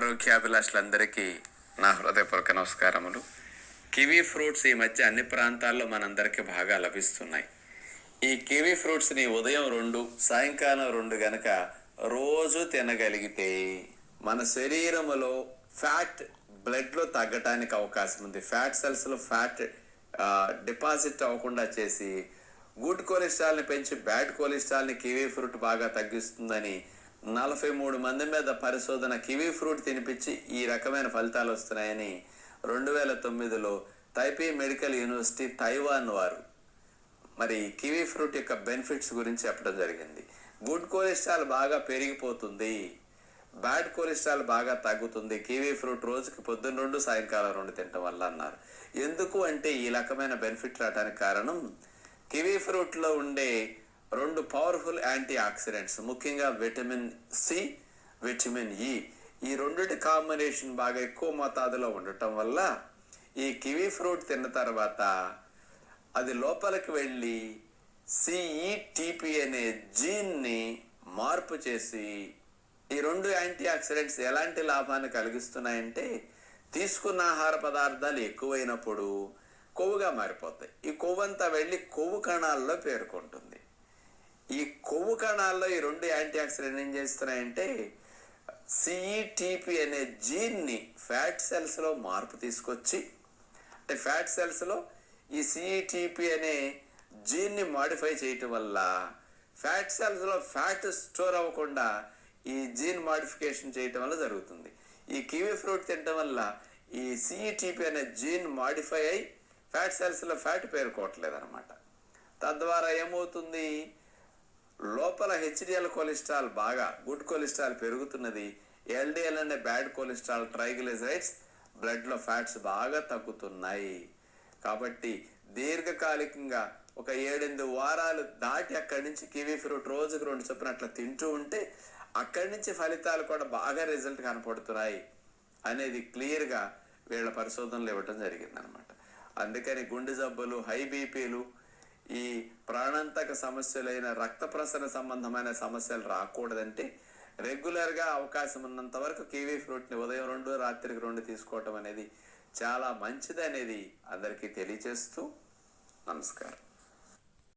ఆరోగ్యాభిలాషులందరికీ నా హృదయపూర్వక నమస్కారములు. కివీ ఫ్రూట్స్ ఈ మధ్య అన్ని ప్రాంతాల్లో మనందరికీ బాగా లభిస్తున్నాయి. ఈ కివీ ఫ్రూట్స్ని ఉదయం రెండు సాయంకాలం రెండు గనక రోజు తినగలిగితే మన శరీరములో ఫ్యాట్ బ్లడ్లో తగ్గటానికి అవకాశం ఉంది. ఫ్యాట్ సెల్స్లో ఫ్యాట్ డిపాజిట్ అవ్వకుండా చేసి గుడ్ కొలెస్ట్రాల్ని పెంచి బ్యాడ్ కొలెస్ట్రాల్ని కివీ ఫ్రూట్ బాగా తగ్గిస్తుందని నలభై మూడు మంది మీద పరిశోధన కివీ ఫ్రూట్ తినిపించి ఈ రకమైన ఫలితాలు వస్తున్నాయని రెండు వేల తొమ్మిదిలో తైపీ మెడికల్ యూనివర్సిటీ తైవాన్ వారు మరి కివీ ఫ్రూట్ యొక్క బెనిఫిట్స్ గురించి చెప్పడం జరిగింది. గుడ్ కొలెస్ట్రాల్ బాగా పెరిగిపోతుంది. బ్యాడ్ కొలెస్ట్రాల్ బాగా తగ్గుతుంది. కివీ ఫ్రూట్ రోజుకి పొద్దున్న రెండు సాయంకాలం రెండు తినటం వల్ల అన్నారు. ఎందుకు అంటే ఈ రకమైన బెనిఫిట్ రావడానికి కారణం కివీ ఫ్రూట్లో ఉండే రెండు పవర్ఫుల్ యాంటీ ఆక్సిడెంట్స్ ముఖ్యంగా విటమిన్ సి విటమిన్ ఇ ఈ రెండింటి కాంబినేషన్ బాగా ఎక్కువ మోతాదులో ఉండటం వల్ల ఈ కివీ ఫ్రూట్ తిన్న తర్వాత అది లోపలికి వెళ్ళి సిఈటిపి అనే జీన్ని మార్పు చేసి ఈ రెండు యాంటీ ఆక్సిడెంట్స్ ఎలాంటి లాభాన్ని కలిగిస్తున్నాయంటే తీసుకున్న ఆహార పదార్థాలు ఎక్కువైనప్పుడు కొవ్వుగా మారిపోతాయి. ఈ కొవ్వంతా వెళ్ళి కొవ్వు కణాల్లో పేర్కొంటుంది. కొవ్వు కణాల్లో ఈ రెండు యాంటీ ఆక్సిడెంట్ ఏం చేస్తున్నాయంటే సిఈటిపి అనే జీన్ని ఫ్యాట్ సెల్స్లో మార్పు తీసుకొచ్చి అంటే ఫ్యాట్ సెల్స్లో ఈ సిఈటిపి అనే జీన్ని మాడిఫై చేయటం వల్ల ఫ్యాట్ సెల్స్లో ఫ్యాట్ స్టోర్ అవ్వకుండా ఈ జీన్ మాడిఫికేషన్ చేయటం వల్ల జరుగుతుంది. ఈ కివీ ఫ్రూట్ తినటం వల్ల ఈ సిఈటిపి అనే జీన్ మాడిఫై అయి ఫ్యాట్ సెల్స్లో ఫ్యాట్ పేరుకోవట్లేదు అనమాట తద్వారా ఏమవుతుంది? లోపల హెచ్డిఎల్ కొలెస్ట్రాల్ బాగా గుడ్ కొలెస్ట్రాల్ పెరుగుతున్నది. ఎల్డిఎల్ అనే బ్యాడ్ కొలెస్ట్రాల్ ట్రైగ్లిజరైడ్స్ బ్లడ్లో ఫ్యాట్స్ బాగా తగ్గుతున్నాయి. కాబట్టి దీర్ఘకాలికంగా ఒక ఏడెనిమిది వారాలు దాటి అక్కడి నుంచి కివీ ఫ్రూట్ రోజుకు రెండు చొప్పున అట్లా తింటూ ఉంటే అక్కడి నుంచి ఫలితాలు కూడా బాగా రిజల్ట్ కనపడుతున్నాయి అనేది క్లియర్గా వీళ్ళ పరిశోధనలు ఇవ్వటం జరిగిందనమాట. అందుకని గుండె జబ్బులు హై బీపీలు ఈ ప్రాణాంతక సమస్యలైన రక్త ప్రసరణ సంబంధమైన సమస్యలు రాకూడదంటే రెగ్యులర్గా అవకాశం ఉన్నంత వరకు కివీ ఫ్రూట్ని ఉదయం రెండు రాత్రికి రెండు తీసుకోవటం అనేది చాలా మంచిది అనేది అందరికీ తెలియచేస్తూ నమస్కారం.